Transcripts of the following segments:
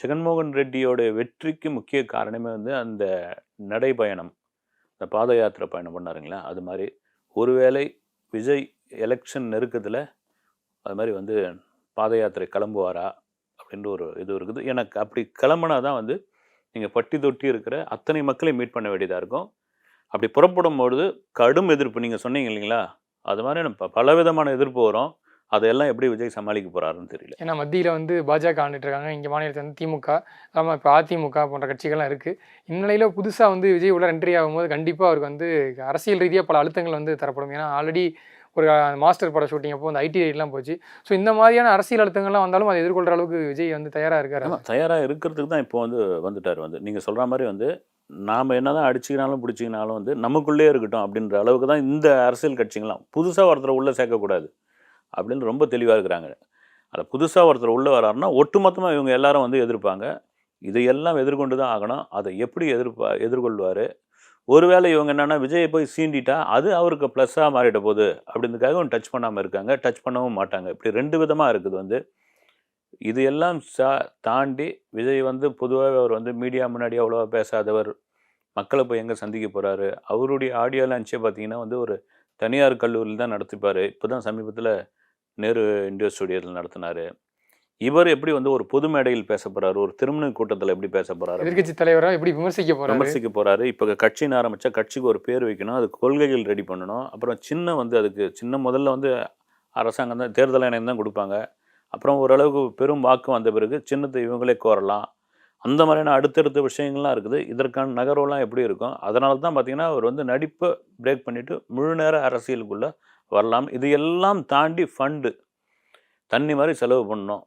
ஜெகன்மோகன் ரெட்டியோட வெற்றிக்கு முக்கிய காரணமே வந்து அந்த நடைபயணம். இந்த பாத யாத்திரை பயணம் பண்ணாருங்களா? அது மாதிரி ஒருவேளை விஜய் எலெக்ஷன் நெருக்கத்தில் அது மாதிரி வந்து பாத யாத்திரை கிளம்புவாரா? அப்படின்ற ஒரு இது இருக்குது. எனக்கு அப்படி கிளம்புனா தான் வந்து நீங்கள் பட்டி தொட்டி இருக்கிற அத்தனை மக்களையும் மீட் பண்ண வேண்டியதாக இருக்கும். அப்படி புறப்படும் பொழுது கடும் எதிர்ப்பு. நீங்கள் சொன்னீங்க இல்லைங்களா? அது மாதிரி நம்ம பலவிதமான எதிர்ப்பு வரும். அதையெல்லாம் எப்படி விஜய் சமாளிக்க போறாருன்னு தெரியல. ஏன்னா மத்தியில் வந்து பாஜக ஆண்டுட்டு இருக்காங்க. இங்கே மாநிலத்தில் வந்து திமுக ஆமாம் இப்போ அதிமுக போன்ற கட்சிகள்லாம் இருக்குது இந்நிலையில் புதுசாக வந்து விஜய் உள்ள என்ட்ரி ஆகும்போது கண்டிப்பாக அவருக்கு வந்து அரசியல் ரீதியாக பல அழுத்தங்கள் வந்து தரப்படும். ஏன்னா ஆல்ரெடி ஒரு மாஸ்டர் பட ஷூட்டிங் அப்போ அந்த ஐடி ரைட்லாம் போச்சு. ஸோ இந்த மாதிரியான அரசியல் அழுத்தங்கள்லாம் வந்தாலும் அதை எதிர்கொள்கிற அளவுக்கு விஜய் வந்து தயாராக இருக்காரு? தயாராக இருக்கிறதுக்கு தான் இப்போ வந்து வந்துட்டார் வந்து. நீங்கள் சொல்கிற மாதிரி வந்து நாம் என்னதான் அடிச்சிக்கினாலும் பிடிச்சிக்கினாலும் வந்து நமக்குள்ளே இருக்கட்டும் அப்படின்ற அளவுக்கு தான் இந்த அரசியல் கட்சிங்களாம் புதுசாக ஒருத்தரை உள்ளே சேர்க்கக்கூடாது. அப்படின்னு ரொம்ப தெளிவாக இருக்கிறாங்க. அதை புதுசாக ஒருத்தர் உள்ளே வராருன்னா ஒட்டுமொத்தமாக இவங்க எல்லாரும் வந்து எதிர்ப்பாங்க. இதையெல்லாம் எதிர்கொண்டு தான் ஆகணும். அதை எப்படி எதிர்ப்பா எதிர்கொள்வார்? ஒருவேளை இவங்க என்னென்னா விஜயை போய் சீண்டிட்டா அது அவருக்கு ப்ளஸ்ஸாக மாறிட போகுது அப்படின்றதுக்காக டச் பண்ணாமல் இருக்காங்க. டச் பண்ணவும் மாட்டாங்க. இப்படி ரெண்டு விதமாக இருக்குது வந்து. இது எல்லாம் சா தாண்டி விஜய் வந்து பொதுவாகவே அவர் வந்து மீடியா முன்னாடி அவ்வளோவா பேசாதவர். மக்களை போய் எங்கே சந்திக்க போகிறாரு அவருடைய ஆடியோ லான்ச்சே பார்த்தீங்கன்னா வந்து ஒரு தனியார் கல்லூரியில் தான் நடத்திப்பார். இப்போ தான் சமீபத்தில் நேரு இந்தியோ ஸ்டுடியோவில் நடத்தினார். இவர் எப்படி வந்து ஒரு பொது மேடையில் பேச போகிறாரு ஒரு திருமண கூட்டத்தில் எப்படி பேச போகிறாரு எதிர்க்கட்சி தலைவராக எப்படி விமர்சிக்க போறாரு? விமர்சிக்க போறாரு. இப்போ கட்சின்னு ஆரம்பிச்சா கட்சிக்கு ஒரு பேர் வைக்கணும் அதுக்கு கொள்கைகள் ரெடி பண்ணணும். அப்புறம் சின்ன வந்து அதுக்கு சின்ன முதல்ல வந்து அரசாங்கம் தான் தேர்தல் ஆணையம் தான் கொடுப்பாங்க. அப்புறம் ஓரளவுக்கு பெரும் வாக்கு வந்த பிறகு சின்னத்தை இவங்களே கோரலாம். அந்த மாதிரியான அடுத்தடுத்த விஷயங்கள்லாம் இருக்குது. இதற்கான நகர்வெல்லாம் எப்படி இருக்கும்? அதனால தான் பார்த்தீங்கன்னா அவர் வந்து நடிப்பை பிரேக் பண்ணிட்டு முழு நேர அரசியலுக்குள்ளே வரலாம். இது எல்லாம் தாண்டி ஃபண்டு தண்ணி மாதிரி செலவு பண்ணோம்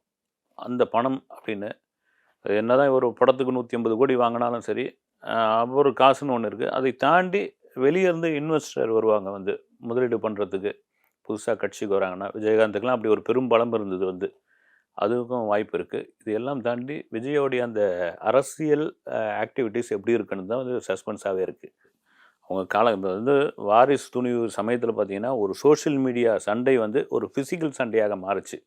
அந்த பணம் அப்படின்னு அது என்னதான் ஒரு படத்துக்கு நூற்றி ஐம்பது கோடி வாங்கினாலும் சரி ஒரு காசுன்னு ஒன்று இருக்குது அதை தாண்டி வெளியேருந்து இன்வெஸ்டர் வருவாங்க வந்து முதலீடு பண்ணுறதுக்கு புதுசாக கட்சிக்கு வராங்கன்னா விஜயகாந்துக்கெலாம் அப்படி ஒரு பெரும் பலம் இருந்தது வந்து. அதுக்கும் வாய்ப்பு இருக்குது இது எல்லாம் தாண்டி விஜயோடைய அந்த அரசியல் ஆக்டிவிட்டீஸ் எப்படி இருக்குன்னு தான் வந்து சஸ்பென்ஸாகவே இருக்குது அவங்க காலம் இப்போ வந்து வாரிசு துணிவு சமயத்தில் பார்த்தீங்கன்னா ஒரு சோஷியல் மீடியா சண்டை வந்து ஒரு ஃபிசிக்கல் சண்டையாக மாறுச்சு.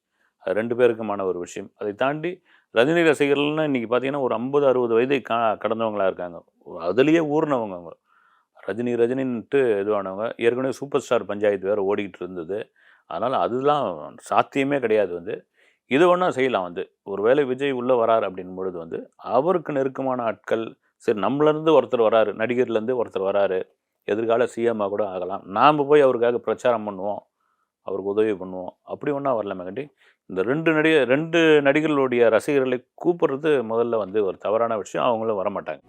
அது ரெண்டு பேருக்குமான ஒரு விஷயம். அதை தாண்டி ரஜினி ரசிகர்கள்னு இன்றைக்கி பார்த்தீங்கன்னா ஒரு ஐம்பது அறுபது வயதை கா கடந்தவங்களா இருக்காங்க. அதுலேயே ஊர்னவங்க அவங்க. ரஜினி ரஜினின்ட்டு இதுவானவங்க. ஏற்கனவே சூப்பர் ஸ்டார் பஞ்சாயத்து வேறு ஓடிக்கிட்டு இருந்தது. அதனால் அதெல்லாம் சாத்தியமே கிடையாது வந்து. இது ஒன்றா செய்யலாம் வந்து. ஒரு வேளை விஜய் உள்ளே வரார் அப்படின் பொழுது வந்து அவருக்கு நெருக்கமான ஆட்கள் சரி நம்மளேருந்து ஒருத்தர் வராரு நடிகர்லேருந்து ஒருத்தர் வராரு எதிர்கால சிஎம்மாக கூட ஆகலாம். நாம் போய் அவருக்காக பிரச்சாரம் பண்ணுவோம் அவருக்கு உதவி பண்ணுவோம். அப்படி ஒன்றா வரலாமே இந்த ரெண்டு நடிக ரெண்டு நடிகர்களுடைய ரசிகர்களை கூப்பிடுறது முதல்ல வந்து ஒரு தவறான விஷயம் அவங்களும் வரமாட்டாங்க.